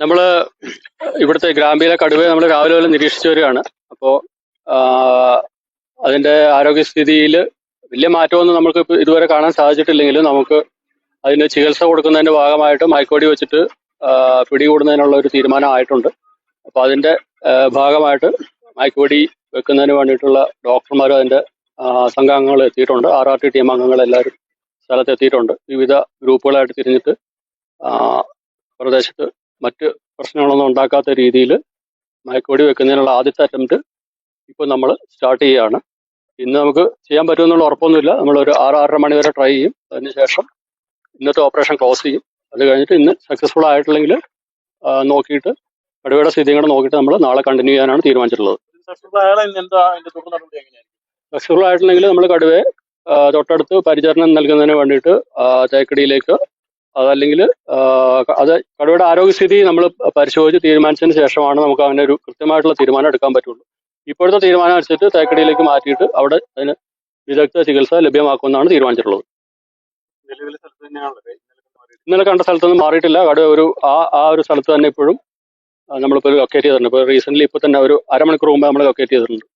നമ്മൾ ഇവിടുത്തെ ഗ്രാമ്പിയിലെ കടുവയെ നമ്മൾ രാവിലെ വരെ നിരീക്ഷിച്ചു വരികയാണ്. അപ്പോൾ അതിന്റെ ആരോഗ്യസ്ഥിതിയിൽ വലിയ മാറ്റമൊന്നും നമുക്ക് ഇതുവരെ കാണാൻ സാധിച്ചിട്ടില്ലെങ്കിലും നമുക്ക് അതിന് ചികിത്സ കൊടുക്കുന്നതിന്റെ ഭാഗമായിട്ട് മയക്കോടി വെച്ചിട്ട് പിടികൂടുന്നതിനുള്ള ഒരു തീരുമാനം ആയിട്ടുണ്ട്. അപ്പോൾ അതിന്റെ ഭാഗമായിട്ട് മൈക്കോടി വെക്കുന്നതിന് വേണ്ടിയിട്ടുള്ള ഡോക്ടർമാരും അതിന്റെ ആ, സംഘാംഗങ്ങൾ എത്തിയിട്ടുണ്ട്. ആർ ആർ ടി ടീം അംഗങ്ങൾ എല്ലാവരും സ്ഥലത്ത് എത്തിയിട്ടുണ്ട് വിവിധ ഗ്രൂപ്പുകളായിട്ട് തിരിഞ്ഞിട്ട് പ്രദേശത്ത് മറ്റ് പ്രശ്നങ്ങളൊന്നും ഉണ്ടാക്കാത്ത രീതിയിൽ മയക്കുവെടി വെക്കുന്നതിനുള്ള ആദ്യത്തെ അറ്റംപ്റ്റ് ഇപ്പോൾ നമ്മൾ സ്റ്റാർട്ട് ചെയ്യുകയാണ് ഇന്ന് നമുക്ക് ചെയ്യാൻ പറ്റുമെന്നുള്ള ഉറപ്പൊന്നുമില്ല. നമ്മളൊരു ആറ് ആറര മണി വരെ ട്രൈ ചെയ്യും. അതിനുശേഷം ഇന്നത്തെ ഓപ്പറേഷൻ ക്ലോസ് ചെയ്യും. അത് കഴിഞ്ഞിട്ട് ഇന്ന് സക്സസ്ഫുൾ ആയിട്ടില്ലെങ്കിൽ നോക്കിയിട്ട് കടുവയുടെ സ്ഥിതി കൂടെ നോക്കിയിട്ട് നമ്മൾ നാളെ കണ്ടിന്യൂ ചെയ്യാനാണ് തീരുമാനിച്ചിട്ടുള്ളത്. സക്സസ്ഫുൾ ആയിട്ടില്ലെങ്കിൽ നമ്മൾ കടുവയെ തൊട്ടടുത്ത് പരിചരണം നൽകുന്നതിന് വേണ്ടിയിട്ട് തേക്കടിയിലേക്ക് അതല്ലെങ്കിൽ അത് കടുവയുടെ ആരോഗ്യസ്ഥിതി നമ്മൾ പരിശോധിച്ച് തീരുമാനിച്ചതിന് ശേഷമാണ് നമുക്ക് അതിന് ഒരു കൃത്യമായിട്ടുള്ള തീരുമാനം എടുക്കാൻ പറ്റുള്ളൂ. ഇപ്പോഴത്തെ തീരുമാനം അനുസരിച്ച് തേക്കടിയിലേക്ക് മാറ്റിയിട്ട് അവിടെ അതിന് വിദഗ്ധ ചികിത്സ ലഭ്യമാക്കുമെന്നാണ് തീരുമാനിച്ചിട്ടുള്ളത്. ഇന്നലെ കണ്ട സ്ഥലത്തൊന്നും മാറിയിട്ടില്ല. കടുവ ഒരു ആ ആ ഒരു സ്ഥലത്ത് തന്നെ ഇപ്പോഴും നമ്മളിപ്പോൾ ലൊക്കേറ്റ് ചെയ്തിട്ടുണ്ട്. ഇപ്പോൾ റീസെന്റ് ഇപ്പോൾ തന്നെ ഒരു അരമണിക്കൂർ മുമ്പ് നമ്മൾ ലൊക്കേറ്റ് ചെയ്തിട്ടുണ്ട്.